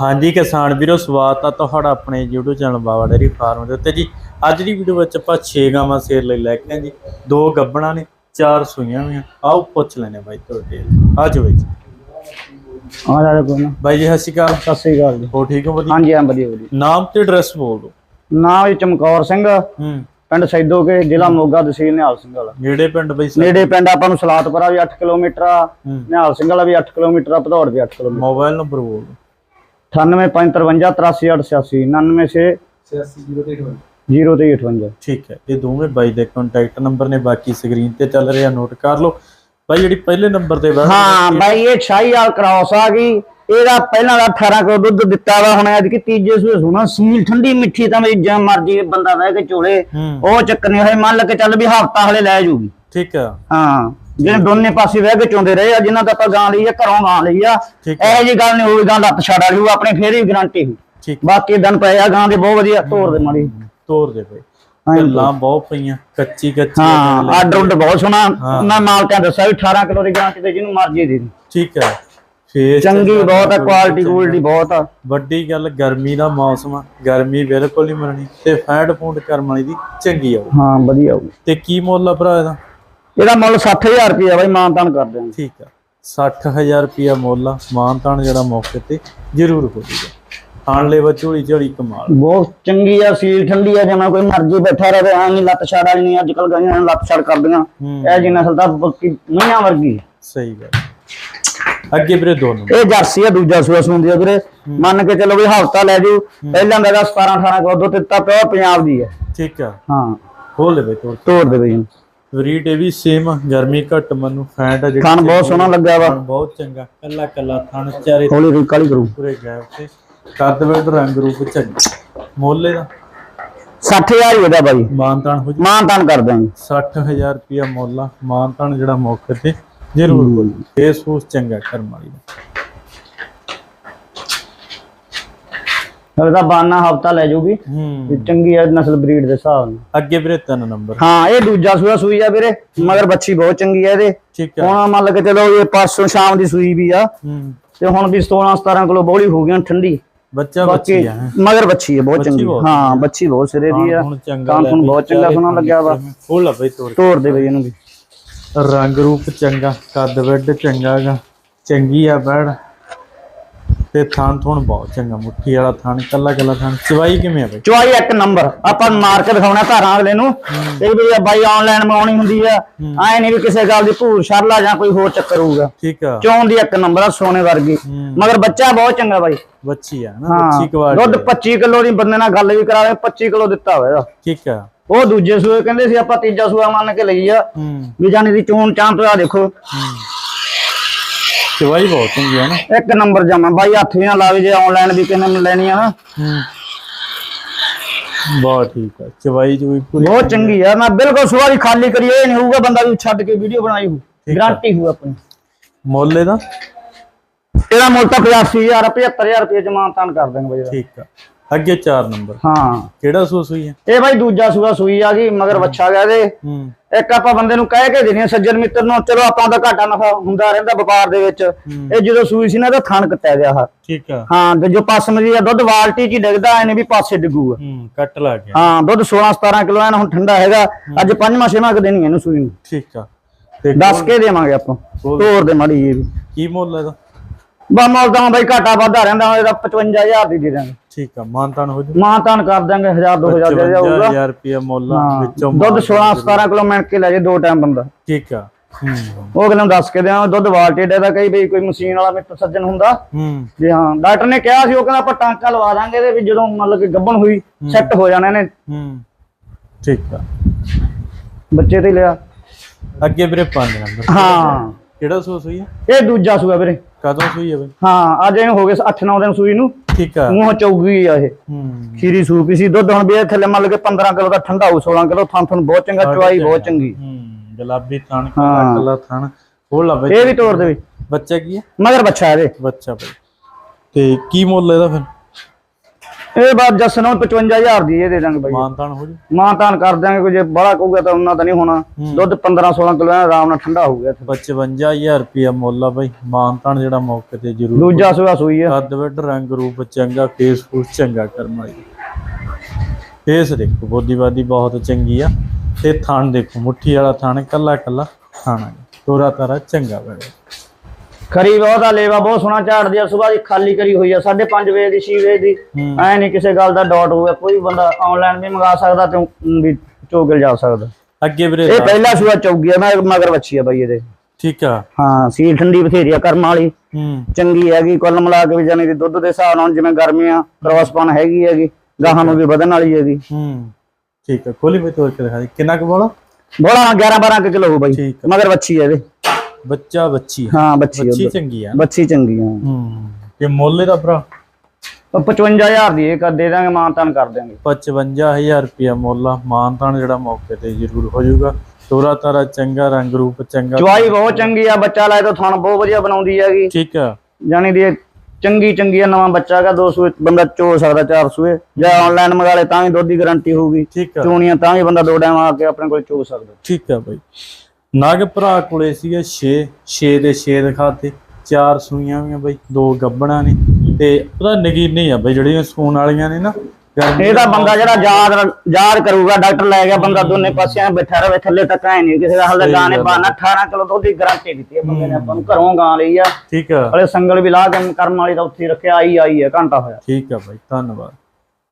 ਹਾਂਜੀ ਕਿਸਾਨ ਵੀਰੋ ਸਵਾਗਤ ਆ ਤੁਹਾਡਾ ਆਪਣੇ YouTube channel Baba dairy farm ਦੇ ਉੱਤੇ ਜੀ। ਅੱਜ ਦੀ ਵੀਡੀਓ ਵਿੱਚ ਆਪਾਂ 6 ਗਾਵਾਂ ਸੇਲ ਲਈ ਲੈ ਕੇ ਆਏ ਜੀ। ਦੋ ਗੱਬਣਾ ਨੇ ਚਾਰ ਸੂਈਆਂ ਹੋਈਆਂ। ਆਓ ਪੁੱਛ ਲੈਣੇ ਬਾਈ ਤੁਹਾਡੇ ਆ ਜਾਓ ਬਾਈ ਜੀ। ਹਾਂ ਜਾ ਕੋਈ ਨਾ। ਬਾਈ ਜੀ ਸਤਿ ਸ਼੍ਰੀ ਅਕਾਲ। ਸਤਿ ਸ੍ਰੀ ਅਕਾਲ ਜੀ। ਹੋ ਠੀਕ ਹੋ ਵਧੀਆ? ਹਾਂਜੀ ਹਾਂ ਵਧੀਆ ਵਧੀਆ। ਨਾਮ ਤੇ ਐਡਰੈਸ ਬੋਲ ਦਿਓ। ਨਾਮ ਜੀ ਚਮਕੌਰ ਸਿੰਘ। ਹੂੰ। ਪਿੰਡ ਸੈਦੋਕੇ ਜ਼ਿਲ੍ਹਾ ਮੋਗਾ ਤਹਿਸੀਲ ਨਿਹਾਲ ਸਿੰਘ ਵਾਲਾ। ਨੇੜੇ ਪਿੰਡ ਬਾਈ ਨੇੜੇ ਪਿੰਡ ਆਪਾਂ ਨੂੰ ਸਲਾਤਪੁਰਾ ਵੀ 8 ਕਿਲੋਮੀਟਰ ਆ। ਨਿਹਾਲ ਸਿੰਘ ਵਾਲਾ ਵੀ 8 ਕਿਲੋਮੀਟਰ ਆ ਭਦੌੜ ਵੀ 8 ਕਿਲੋਮੀਟਰ। ਮੋਬਾਈਲ ਨੰਬਰ ਬੋਲ ਦਿਓ। 9853538888 996 028 ਠੀਕ ਹੈ ਇਹ ਦੋਵੇਂ ਬਾਈ ਦੇ ਕੰਟੈਕਟ ਨੰਬਰ ਨੇ ਬਾਕੀ ਸਕਰੀਨ ਤੇ ਚੱਲ ਰਿਹਾ ਨੋਟ ਕਰ ਲਓ। ਬਾਈ ਜਿਹੜੀ ਪਹਿਲੇ ਨੰਬਰ ਤੇ ਬੈਠ ਹਾਂ ਬਾਈ ਇਹ ਸ਼ਾਹੀ ਵਾਲ ਕ੍ਰਾਸ ਆ ਗਈ। ਇਹਦਾ ਪਹਿਲਾਂ ਦਾ 18 ਕਿਲੋ ਦੁੱਧ ਦਿੱਤਾ ਵਾ ਹੁਣ ਐਤਕੀ ਤੀਜੇ ਸੂਏ ਸੁਣਾ। ਸੀਲ ਠੰਡੀ ਮਿੱਠੀ ਤਾਂ ਮੇਰੀ ਜਾਂ ਮਰਜ਼ੀ ਬੰਦਾ ਬਹਿ ਕੇ ਚੋਲੇ ਉਹ ਚੱਕਰ ਨਹੀਂ ਹੋਏ ਮੰਨ ਲ ਕੇ ਚੱਲ ਵੀ ਹਫਤਾ ਹਲੇ ਲੈ ਜੂਗੀ। ਠੀਕ ਆ। ਹਾਂ। ਜਿਹੜੇ ਦੋਨੇ ਪਾਸੇ ਬਹਿ ਕੇ ਚੋਂਦੇ ਰਹੇ ਆ ਜਿਨ੍ਹਾਂ ਦਾ ਆਪਾਂ ਗਾਂ ਲਈ ਆ ਘਰੋਂ ਗਾਂ ਲਈ ਆ ਠੀਕ ਇਹੋ ਜੀ ਗੱਲ ਨਹੀਂ ਹੋਈ ਗਾਂ ਲੱਤ ਛੱਡ ਵਾਲੀ ਆਪਣੇ ਫੇਰ ਹੀ ਗਾਰੰਟੀ ਸੀ ਠੀਕ ਬਾਕੀ ਦਿਨ ਪਏ ਆ ਗਾਂ ਦੇ ਬਹੁਤ ਵਧੀਆ ਤੋਰ ਦੇ ਮਾੜੀ। ਤੋਰ ਦੇ ਬਾਈ। ਹਾਂ ਜੀ। ਗੱਲਾਂ ਬਹੁਤ ਪਈਆਂ ਕੱਚੀ ਕੱਚੀ ਹਾਂ ਆਰਡਰ ਉੱਡ ਬਹੁਤ ਸੋਹਣਾ। ਮੈਂ ਮਾਲਕਾਂ ਦੱਸਿਆ ਵੀ 18 ਕਿਲੋ ਦੀ ਗਾਂ ਕਿਤੇ ਜਿਹਨੂੰ ਮਰਜ਼ੀ ਦੇ ਦੇ। ਠੀਕ ਹੈ। ਫੇਰ ਚੰਗੀ ਬਹੁਤ ਆ ਕੁਆਲਿਟੀ ਕੁਆਲਿਟੀ ਬਹੁਤ ਆ। ਵੱਡੀ ਗੱਲ ਗਰਮੀ ਦਾ ਮੌਸਮ ਆ ਗਰਮੀ ਬਿਲਕੁਲ ਨਹੀਂ ਮੰਨਣੀ। ਤੇ ਫੈਂਡ ਫੂਡ ਕਰਮ ਵਾਲੀ ਦੀ ਚੰਗੀ ਆਉ ਹਾਂ ਵਧੀਆ ਹੋਊ ਤੇ ਕੀ ਮੁੱਲ ਆ ਭਰਾ ਇਹਦਾ? ਇਹਦਾ ਮੁੱਲ 60000 ਰੁਪਏ ਬਾਈ ਮਾਨ ਤਾਨ ਕਰ ਦਿਆਂਗੇ। ਠੀਕ ਆ। 60000 ਰੁਪਿਆ ਮੁੱਲ ਆ ਮਾਨਤਾਨ ਜਿਹੜਾ ਮੌਕੇ ਤੇ ਜ਼ਰੂਰ ਹੋ ਜੂਗਾ ਆਣ ਲੈ ਝੋਲੀ ਝੋਲੀ ਕਮਾਲ। ਬਹੁਤ ਚੰਗੀ ਆ ਸੀਲ ਠੰਡੀ ਆ ਜਿਵੇਂ ਕੋਈ ਮਰਜ਼ੀ ਬੈਠਾ ਰਹੇ ਐ ਨਹੀਂ ਲੱਤ ਛੜ ਵਾਲੀ ਨਹੀਂ ਅੱਜ ਕੱਲ ਗਾਈਆਂ ਨੂੰ ਲੱਤ ਛੜ ਕਰਦੀਆਂ। ਇਹ ਜੀ ਨਸਲ ਦਾ ਮੀਆਂ ਵਰਗੀ ਸਹੀ ਗੱਲ। ਅੱਗੇ ਵੀਰੇ ਦੋ ਨੰਬਰ। ਇਹ ਜਰਸੀ ਆ ਦੂਜਾ ਸੂਆ ਸੁਣਦੀ ਆ ਵੀਰੇ। ਮੰਨ ਕੇ ਚੱਲੋ ਵੀ ਹਫਤਾ ਲੈ ਜੂ ਪਹਿਲਾਂ ਮੇਰਾ 17 18 ਕੋਲ ਦੁੱਧ ਦਿੱਤਾ ਪਿਆ ਪੰਜਾਬ ਦੀ ਹੈ ਠੀਕ ਆ। ਹਾਂ। ਖੋਲ ਲੈ ਬਈ ਤੋਰ ਤੋੜ ਦੇ ਬਈ। ਵਰੀਟ ਇਹ ਵੀ ਸੇਮ ਗਰਮੀ ਘੱਟ ਮਨੂੰ ਫੈਂਟ ਆ ਜਿਹੜੀ ਥਣ ਬਹੁਤ ਸੋਹਣਾ ਲੱਗਾ ਵਾ। ਬਹੁਤ ਚੰਗਾ ਕੱਲਾ ਕੱਲਾ ਥਣ ਚਾਰੇ ਹੌਲੀ ਹੌਲੀ ਕਾਲੀ ਕਰੂ। ਪੂਰੇ ਗੈਪ ਤੇ ਕੱਦ ਵੇਦ ਰੰਗ ਰੂਪ ਚੰਗਾ ਮੁੱਲ ਇਹਦਾ? 60000 ਹੀ ਇਹਦਾ ਬਾਈ। ਮਾਨਤਾਨ ਹੋ ਜੀ ਮਾਨ ਤਾਨ ਕਰ ਦਾਂਗੇ 60000 ਰੁਪਿਆ ਮੁੱਲ ਮਾਨਤਾਨ ਜਿਹੜਾ ਮੌਕੇ ਤੇ ਜ਼ਰੂਰ ਬੋਲ। ਫੇਸ ਫੂਸ ਚੰਗਾ ਕਰਮ ਵਾਲੀ ਦਾ। ਇਹਦਾ ਬਾਨਾ ਹਫਤਾ ਲੈ ਜੂਗੀ। ਹੂੰ। ਚੰਗੀ ਆ ਨਸਲ ਬਰੀਡ ਦੇ ਹਿਸਾਬ ਨਾਲ। ਅੱਗੇ ਵੀਰੇ ਤਿੰਨ ਨੰਬਰ। ਹਾਂ ਇਹ ਦੂਜਾ ਸੂਆ ਸੂਈ ਆ ਵੀਰੇ ਮਗਰ ਬੱਚੀ ਬਹੁਤ ਚੰਗੀ ਆ ਇਹਦੇ। ਠੀਕ ਹੁਣ ਮੰਨ ਕੇ ਚਲੋ ਇਹ ਪਾਸੋਂ ਸ਼ਾਮ ਦੀ ਸੂਈ ਵੀ ਆ। ਹੂੰ। ਤੇ ਹੁਣ ਵੀ 16 17 ਕਿਲੋ ਬੋਲੀ ਹੋ ਗਈਆਂ ਠੰਡੀ। ਬੱਚਾ ਬੱਚੀ ਆ ਹੈਂ। ਮਗਰ ਬੱਚੀ ਹੈ ਬਹੁਤ ਚੰਗੀ। ਹਾਂ ਬੱਚੀ ਬਹੁਤ ਸਿਰੇ ਦੀ ਆ। ਕੰਮ ਹੁਣ ਬਹੁਤ ਚੰਗਾ ਸੋਹਣਾ ਲੱਗਿਆ ਵਾ। ਖੋਲ ਲਾ ਬਈ ਤੋੜ ਤੋੜ ਦੇ ਬਈ ਇਹਨੂੰ ਵੀ। ਰੰਗ ਰੂਪ ਚੰਗਾ ਕੱਦ ਵੱਡ ਚੰਗਾ ਗਾ। ਚੰਗੀ ਆ ਬੜ। ਤੇ ਥਾਨ ਥੋਣ ਬਹੁਤ ਚੰਗਾ ਮੁੱਠੀ ਵਾਲਾ ਥਾਨ ਕੱਲਾ ਕੱਲਾ ਥਾਨ ਚਵਾਈ ਕਿਵੇਂ ਆ ਬਈ? ਚੁਆਈ ਇੱਕ ਨੰਬਰ ਆਪਾਂ ਮਾਰ ਕੇ ਦਿਖਾਉਣਾ ਧਾਰਾਂ ਅਗਲੇ ਨੂੰ ਇਹ ਵੀ ਬਾਈ ਆਨਲਾਈਨ ਮੰਗਾਉਣੀ ਹੁੰਦੀ ਆ ਐ ਨਹੀਂ ਵੀ ਕਿਸੇ ਗੱਲ ਦੀ ਭੂਰ ਸ਼ਰਲਾ ਜਾਂ ਕੋਈ ਹੋਰ ਚੱਕਰ ਹੋਊਗਾ। ਠੀਕ ਆ। ਚੌਂ ਦੀ ਇੱਕ ਨੰਬਰ ਆ ਸੋਨੇ ਵਰਗੀ। ਮਗਰ ਬੱਚਾ ਬਹੁਤ ਚੰਗਾ ਬਾਈ। ਬੱਚੀ ਆ ਨਾ ਬੱਚੀ ਕੁਆਲਿਟੀ ਦੁੱਧ 25 ਕਿਲੋ ਦੀ ਬੰਦੇ ਨਾਲ ਗੱਲ ਵੀ ਕਰਾ ਰਹੇ 25 ਕਿਲੋ ਦਿੱਤਾ ਹੋਇਆ। ਇਹਦਾ। ਠੀਕ ਆ। ਉਹ ਦੂਜੇ ਸੂਏ ਕਹਿੰਦੇ ਸੀ ਆਪਾਂ ਤੀਜਾ ਸੂਆ ਮੰਨ ਕੇ ਲਈ ਆ ਵੀ ਜਾਨੀ ਦੀ ਚੋਣ ਚਾਂ ਤੋਂ ਆ ਦੇਖੋ। ਚਵਾਈ ਬਹੁਤ ਚੰਗੀ ਆ ਨਾ। ਇੱਕ ਨੰਬਰ ਜਮਾ। ਬਾਈ ਹੱਥ ਵੀ ਨਾ ਲਾਵੇ ਜੇ ਆਨਲਾਈਨ ਵੀ ਕਿਸੇ ਨੇ ਲੈਣੀ ਆ ਨਾ। ਹੂੰ। ਬਹੁਤ ਠੀਕ ਆ। ਚਵਾਈ ਜੂਈ ਪੂਰੀ ਬਹੁਤ ਚੰਗੀ ਆ। ਮੈਂ ਬਿਲਕੁਲ ਸਵਾਰੀ ਖਾਲੀ ਕਰੀ ਇਹ ਨਹੀਂ ਹੋਊਗਾ ਬੰਦਾ ਵੀ ਛੱਡ ਕੇ ਵੀਡੀਓ ਬਣਾਈ ਹੋ। ਗਾਰੰਟੀ ਹੋ ਆਪਣੀ। ਮੁੱਲ ਇਹਦਾ? ਇਹਦਾ ਮੁੱਲ ਤਾਂ 85000 75000 ਰੁਪਏ ਜਮਾਨ ਤਾਨ ਕਰ ਦੇਣਗੇ ਬਾਈ। ਠੀਕ ਆ। ਅੱਗੇ 4 ਨੰਬਰ। ਹਾਂ। ਕਿਹੜਾ ਸੂਸ ਹੋਈ ਹੈ? ਇਹ ਬਾਈ ਦੂਜਾ ਸੂਆ ਸੂਈ ਆ ਗਈ ਮਗਰ ਵੱਛਾ ਗਿਆ ਇਹਦੇ ਹੂੰ। ਇੱਕ ਆਪਾਂ ਬੰਦੇ ਨੂੰ ਕਹਿ ਕੇ ਦੇਣੀ ਸੱਜਣ ਮਿੱਤਰ ਨੂੰ ਚਲੋ ਆਪਾਂ ਦਾ ਘਾਟਾ ਨਫਾ ਹੁੰਦਾ ਰਹਿੰਦਾ ਵਪਾਰ ਦੇ ਵਿੱਚ। ਇਹ ਜਦੋਂ ਸੂਈ ਸੀ ਨਾ ਇਹਦਾ ਥਣ ਕੱਟਿਆ ਗਿਆ ਆ ਠੀਕ ਆ। ਹਾਂ ਤੇ ਜੋ ਪਸਮ ਦੀ ਆ ਦੁੱਧ ਬਾਲਟੀ ਚ ਹੀ ਡਿੱਗਦਾ ਐ ਨਹੀਂ ਵੀ ਪਾਸੇ ਡਿੱਗੂਗਾ। ਹੂੰ ਕੱਟ ਲਾ ਗਿਆ ਹਾਂ ਦੁੱਧ 16 17 ਕਿਲੋ ਐਨ ਹੁਣ ਠੰਡਾ ਹੈਗਾ। ਅੱਜ ਪੰਜਵਾਂ ਛੇਵਾਂ ਕਿ ਦੇਣੀ ਇਹਨੂੰ ਸੂਈ ਨੂੰ। ਠੀਕ ਆ। ਤੇ ਦੱਸ ਕੇ ਦੇਵਾਂਗੇ ਆਪਾਂ। ਤੋਰ ਦੇ ਮਾੜੀ ਇਹ ਵੀ ਕੀ ਮੁੱਲ ਇਹਦਾ? ਬਾਮਾ ਤਾਂ ਬਾਈ ਘਾਟਾ ਵਾਧਾ ਰਹਿੰਦਾ ਇਹਦਾ 55000 ਦੀ ਦੇ ਦਾਂਗੇ ਠੀਕ ਆ ਮਾਨਤਾਨ ਹੋ ਜੂ? ਮਾਂ ਤਾਨ ਕਰ ਦਾਂਗੇ 1000 2000 ਦੇ ਜਾਊਗਾ। 55000 ਰੁਪਿਆ ਮੁੱਲ ਆ, ਹਾਂ ਵਿੱਚੋਂ ਦੁੱਧ ਮਾਨ- 16 17 ਕਿਲੋ ਮਿਣ ਕੇ ਲੈ ਜੇ ਦੋ ਟਾਈਮ ਬੰਦਾ। ਠੀਕ ਆ ਉਹ ਅਗਲੇ ਨੂੰ ਦੱਸ ਕੇ ਦਿਆਂ ਦੁੱਧ ਵਾਲਟੇਡ ਦਾ ਕਈ ਬਈ ਕੋਈ ਮਸ਼ੀਨ ਵਾਲਾ ਮਿੱਤਰ ਸੱਜਣ ਹੁੰਦਾ। ਹੂੰ। ਜੀ ਹਾਂ ਡਾਕਟਰ ਨੇ ਕਿਹਾ ਸੀ ਉਹ ਕਹਿੰਦਾ ਆਪਾਂ ਟਾਂਕਾ ਲਵਾ ਦਾਂਗੇ ਇਹਦੇ ਵੀ ਜਦੋਂ ਮਤਲਬ ਕਿ ਗੱਭਣ ਹੋਈ ਸੈੱਟ ਹੋ ਜਾਣਾ ਇਹਨੇ ਹੂੰ। ਠੀਕ ਆ। ਬੱਚੇ ਤੇ ਲਿਆ। ਅੱਗੇ ਵੀਰੇ 5 ਨੰਬਰ। ਹਾਂ। ਕਿਹੜਾ ਸੂਸ ਹੋਈ ਹੈ ਇਹ ਦੂਜਾ ਸੂਆ ਵੀਰੇ। ਕਦੋਂ ਸੂਈ ਹੈ ਬਈ? ਹਾਂ ਅੱਜ ਇਹਨੂੰ ਹੋ ਗਏ 8-9 ਦਿਨ ਸੂਈ ਨੂੰ। ਠੀਕ ਆ। ਮੂੰਹ ਚੌਗੀ ਆ ਇਹ। ਹੂੰ। ਖੀਰੀ ਸੂਪੀ ਸੀ। ਦੁੱਧ ਹੁਣ ਵੀ ਥੱਲੇ ਮੰਨ ਕਿ 15 ਕਿਲੋ ਦਾ ਠੰਡਾ ਹੋ 16 ਕਿਲੋ ਥਣ ਥਣ ਬਹੁਤ ਚੰਗਾ ਚਵਾਈ ਬਹੁਤ ਚੰਗੀ। ਹੂੰ ਗੁਲਾਬੀ ਥਣ ਕੱਲਾ। ਕੱਲਾ ਥਣ ਉਹ ਲਾ ਬਈ ਇਹ ਵੀ ਤੋੜ ਦੇਵੇ ਬੱਚਾ ਕੀ ਹੈ ਮਗਰ ਬੱਚਾ ਇਹਦੇ। ਬੱਚਾ ਬਈ। ਤੇ ਕੀ ਮੁੱਲ ਇਹਦਾ ਫਿਰ? ਇਹ ਬਾਤ ਜਸਨੋਂ 55000 ਦੀ ਇਹ ਦੇ ਦਾਂਗੇ ਬਾਈ। ਮਾਨਤਾਨ ਹੋ ਜੀ। ਮਾਂ ਤਾਨ ਕਰ ਦਾਂਗੇ ਕੋਈ ਜੇ ਬੜਾ ਕਹੂਗਾ ਤਾਂ ਉਹਨਾਂ ਤਾਂ ਨਹੀਂ ਹੋਣਾ। ਦੁੱਧ 15 16 ਕਿਲੋ ਆਰਾਮ ਨਾਲ ਠੰਡਾ ਹੋ ਗਿਆ ਇੱਥੇ। 55000 ਰੁਪਿਆ ਮੁੱਲ ਆ ਬਾਈ। ਮਾਨਤਾਨ ਜਿਹੜਾ ਮੌਕੇ ਤੇ ਜ਼ਰੂਰ ਦੂਜਾ ਸੂਆ ਸੂਈ ਆ। ਕੱਦ ਵੱਡ ਰੰਗ ਰੂਪ ਚੰਗਾ ਫੇਸ ਫੂਸ ਚੰਗਾ ਕਰਮ ਵਾਲੀ ਫੇਸ ਦੇਖੋ ਬੋਦੀਵਾਦੀ ਬਹੁਤ ਚੰਗੀ ਆ। ਤੇ ਥਣ ਦੇਖੋ ਮੁੱਠੀ ਵਾਲਾ ਥਣ ਕੱਲਾ ਕੱਲਾ ਥਾਣਾ ਤੋਰਾ ਤਾਰਾ ਚੰਗਾ ਬਣੇ। ਖਰੀ ਬਹੁਤ ਆ ਲੇਵਾ ਬਹੁਤ ਸੋਹਣਾ ਝਾੜਦੀ ਆ ਸਵੇਰ ਦੀ ਖਾਲੀ ਕਰੀ ਹੋਈ ਆ 5:30 ਵਜੇ ਦੀ 6 ਵਜੇ ਦੀ। ਐ ਨਹੀਂ ਕਿਸੇ ਗੱਲ ਦਾ ਡਾਟ ਹੋਊਗਾ ਕੋਈ ਵੀ ਬੰਦਾ ਆਨਲਾਈਨ ਵੀ ਮੰਗਾ ਸਕਦਾ ਤੇ ਵੀ ਚੋਗਲ ਜਾ ਸਕਦਾ। ਅੱਗੇ ਵੀਰੇ ਇਹ ਪਹਿਲਾ ਸੂਆ ਚੌਗੀ ਆ ਮੈਂ ਮਗਰ ਵੱਛੀ ਆ ਬਾਈ ਇਹਦੇ। ਠੀਕ ਆ। ਹਾਂ ਸੀਲ ਠੰਡੀ ਬਥੇਰੀ ਆ ਕਰਮ ਵਾਲੀ। ਹੂੰ। ਚੰਗੀ ਹੈਗੀ ਕੁੱਲ ਮਿਲਾ ਕੇ ਵੀ ਜਾਨੀ ਕਿ ਦੁੱਧ ਦੇ ਹਿਸਾਬ ਨਾਲ ਜਿਵੇਂ ਗਰਮੀਆਂ ਕ੍ਰੋਸਪਨ ਹੈਗੀ ਹੈਗੀ ਗਾਹਾਂ ਨੂੰ ਵੀ ਵਧਣ ਵਾਲੀ ਹੈਗੀ। ਹੂੰ ਠੀਕ ਆ ਖੋਲੀ ਬਈ ਤੋੜ ਕੇ ਦਿਖਾ ਦੇ। ਕਿੰਨਾ ਕੁ ਬੋਲਾ? ਬੋਲਾ 11 12 ਕਿਲੋ ਹੋ ਬਾਈ ਆ। ਮਗਰ ਵੱਛੀ ਆ ਇਹਦੇ। ਬੱਚਾ ਬੱਚੀ ਹਾਂ ਬੱਚੀ ਚੰਗੀ ਆ। ਬੱਛੀ ਚੰਗੀ ਆ। ਹੂੰ। ਤੇ ਮੁੱਲ ਇਹਦਾ ਭਰਾ? ਉਹ 55000 ਦੀ ਇਹ ਕਰ ਦੇ ਦਾਂਗੇ ਮਾਨ ਤਾਨ ਕਰ ਦਿਆਂਗੇ। 55000 ਰੁਪਿਆ ਮੁੱਲ ਆ। ਮਾਨਤਾਨ ਜਿਹੜਾ ਮੌਕੇ ਤੇ ਜ਼ਰੂਰ ਹੋ ਜਾਊਗਾ। ਤੋਰਾ ਤਾਰਾ ਚੰਗਾ ਰੰਗ ਰੂਪ ਚੰਗਾ। ਚਵਾਈ ਬਹੁਤ ਚੰਗੀ ਆ ਬੱਚਾ ਲਾਏ ਤਾਂ ਥਣ ਬਹੁਤ ਵਧੀਆ ਬਣਾਉਂਦੀ ਹੈਗੀ। ਠੀਕ ਆ। ਜਾਨੀ ਦੀ ਇਹ ਚੰਗੀ ਚੰਗੀ ਆ ਨਵਾਂ ਬੱਚਾ ਹੈਗਾ ਦੋ ਸੂਏ ਬੰਦਾ ਚੋ ਸਕਦਾ ਚਾਰ ਸੂਏ। ਜਾਂ ਆਨਲਾਈਨ ਮੰਗਾ ਲੇ ਤਾਂ ਵੀ ਦੁੱਧ ਦੀ ਗਾਰੰਟੀ ਹੋਊਗੀ। ਠੀਕ ਆ। ਚੋਣੀਆਂ ਤਾਂ ਵੀ ਬੰਦਾ ਦੋ ਟਾਈਮ ਆ ਕੇ ਆਪਣੇ ਕੋਲ ਚੋ ਸਕਦਾ। ਠੀਕ ਆ ਬਾਈ। ਨਗ ਭਰਾ ਕੋਲੇ ਸੀਗੇ 6 6 ਦੇ 6 ਦਿਖਾਤੇ ਚਾਰ ਸੂਈਆਂ ਵੀ ਆ ਬਾਈ ਦੋ ਗੱਬਣਾ ਨੇ ਤੇ ਉਹਦਾ ਨਗੀਨੇ ਆ ਬਾਈ ਜਿਹੜੀਆਂ ਸੂਣ ਵਾਲੀਆਂ ਨੇ ਨਾ ਗਰਮੀ ਇਹ ਤਾਂ ਬੰਦਾ ਜਿਹੜਾ ਯਾਦ ਯਾਦ ਕਰੂਗਾ ਡਾਕਟਰ ਲੈ ਗਿਆ ਬੰਦਾ ਦੋਨੇ ਪਾਸਿਆਂ ਬੈਠਾ ਰਵੇ ਥੱਲੇ ਤੱਕ ਐ ਨਹੀਂ ਕਿਸੇ ਦਾ ਹਲੇ ਸਹੀ ਗਾਣੇ। ਬਾਨਾ 18 ਕਿਲੋ ਦੁੱਧ ਦੀ ਗਾਰੰਟੀ ਦਿੱਤੀ ਹੈ ਬੰਦੇ ਨੇ ਆਪਾਂ ਨੂੰ ਘਰੋਂ ਗਾਂ ਲਈ ਆ। ਠੀਕ ਆ। ਹਲੇ ਸੰਗਲ ਵੀ ਲਾ ਕੇ ਕਰਮ ਵਾਲੀ ਦਾ ਉੱਥੇ ਰੱਖਿਆ ਆਈ ਆਈ ਹੈ ਘੰਟਾ ਹੋਇਆ। ਠੀਕ ਆ ਬਾਈ ਧੰਨਵਾਦ।